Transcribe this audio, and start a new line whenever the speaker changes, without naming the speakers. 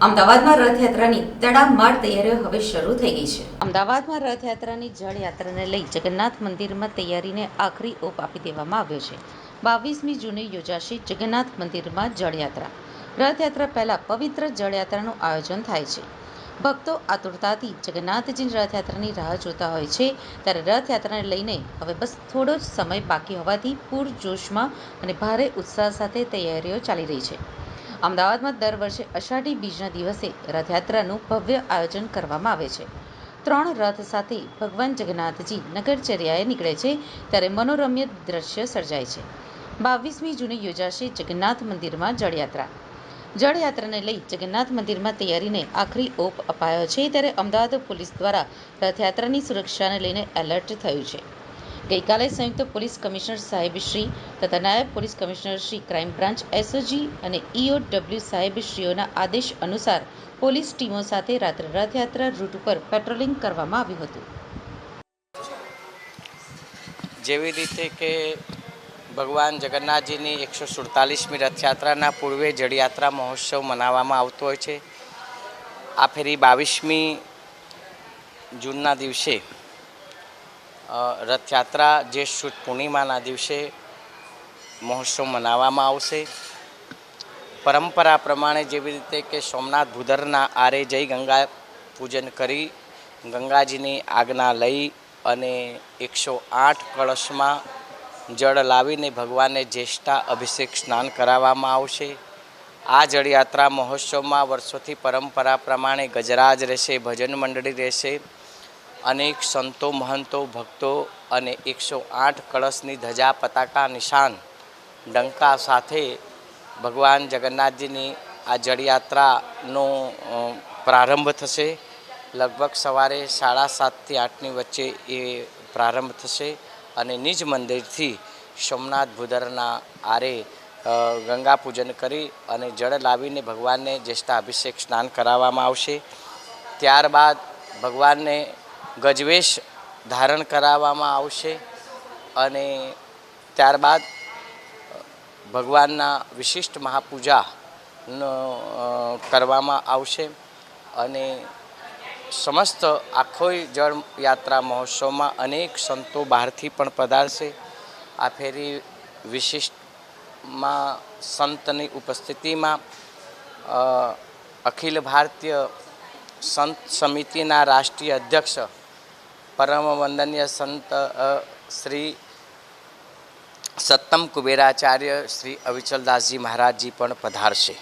અમદાવાદમાં રથયાત્રાની તડામાર તૈયારીઓ હવે શરૂ થઈ ગઈ છે. અમદાવાદમાં રથયાત્રાની જળયાત્રાને લઈ જગન્નાથ મંદિરમાં તૈયારીને આખરી ઓપ આપી દેવામાં આવ્યો છે. બાવીસમી જૂને યોજાશે જગન્નાથ મંદિરમાં જળયાત્રા. રથયાત્રા પહેલા પવિત્ર જળયાત્રાનું આયોજન થાય છે. ભક્તો આતુરતાથી જગન્નાથજીની રથયાત્રાની રાહ જોતા હોય છે, ત્યારે રથયાત્રાને લઈને હવે બસ થોડો જ સમય બાકી હોવાથી પૂરજોશમાં અને ભારે ઉત્સાહ સાથે તૈયારીઓ ચાલી રહી છે. અમદાવાદમાં દર વર્ષે અષાઢી બીજના દિવસે રથયાત્રાનું ભવ્ય આયોજન કરવામાં આવે છે. ત્રણ રથ સાથે ભગવાન જગન્નાથજી નગરચર્યાએ નીકળે છે ત્યારે મનોરમ્ય દ્રશ્ય સર્જાય છે. બાવીસમી જૂને યોજાશે જગન્નાથ મંદિરમાં જળયાત્રા. જળયાત્રાને લઈ જગન્નાથ મંદિરમાં તૈયારીને આખરી ઓપ અપાયો છે ત્યારે અમદાવાદ પોલીસ દ્વારા રથયાત્રાની સુરક્ષાને લઈને એલર્ટ થયું છે. ગઈકાલે સંયુક્ત પોલીસ કમિશનર સાહેબશ્રી તથા નાયબ police commissioner Shri crime branch SOG અને ઈઓડબ્લ્યુ સાહેબશ્રીઓના આદેશ અનુસાર પોલીસ ટીમો સાથે રાત્રે રથયાત્રા રૂટ ઉપર પેટ્રોલિંગ કરવામાં આવ્યું હતું.
જેવી રીતે કે ભગવાન જગન્નાથજીની એકસો સુડતાલીસમી રથયાત્રાના પૂર્વે જળયાત્રા મહોત્સવ મનાવવામાં આવતો હોય છે. આ ફેરી બાવીસમી જૂનના દિવસે રથયાત્રા જે સુદ પૂર્ણિમાના દિવસે મહોત્સવ મનાવવામાં આવશે. પરંપરા પ્રમાણે જેવી રીતે કે સોમનાથ ભૂધરના આરે જઈ ગંગા પૂજન કરી, ગંગાજીની આજ્ઞા લઈ અને એકસો આઠ કળશમાં જળ લાવીને ભગવાનને જ્યેષ્ઠા અભિષેક સ્નાન કરાવવામાં આવશે. આ જળયાત્રા મહોત્સવમાં વર્ષોથી પરંપરા પ્રમાણે ગજરાજ રહેશે, ભજન મંડળી રહેશે. અનેક સંતો, મહંતો, ભક્તો અને એકસો આઠ કળશની ધજા પતાકા નિશાન ડંકા સાથે ભગવાન જગન્નાથજીની આ જળયાત્રાનો પ્રારંભ થશે. લગભગ સવારે સાડા સાતથી આઠની વચ્ચે એ પ્રારંભ થશે અને નિજ મંદિરથી સોમનાથ ભૂદરના આરે ગંગા પૂજન કરી અને જળ લાવીને ભગવાનને જ્યેષ્ઠા અભિષેક સ્નાન કરાવવામાં આવશે. ત્યારબાદ ભગવાનને ગજવેશ ધારણ કરાવવામાં આવશે અને ત્યારબાદ ભગવાનના વિશિષ્ટ મહાપૂજાનો કરવામાં આવશે અને સમસ્ત આખોય જળ યાત્રા મહોત્સવમાં અનેક સંતો બહારથી પણ પધારશે. આ ફેરી વિશિષ્ટમાં સંતની ઉપસ્થિતિમાં અખિલ ભારતીય સંત સમિતિના રાષ્ટ્રીય અધ્યક્ષ પરમ વંદનીય સંત શ્રી સત્તમ કુબેરાચાર્ય શ્રી અવિચલદાસજી મહારાજજી પણ પધારશે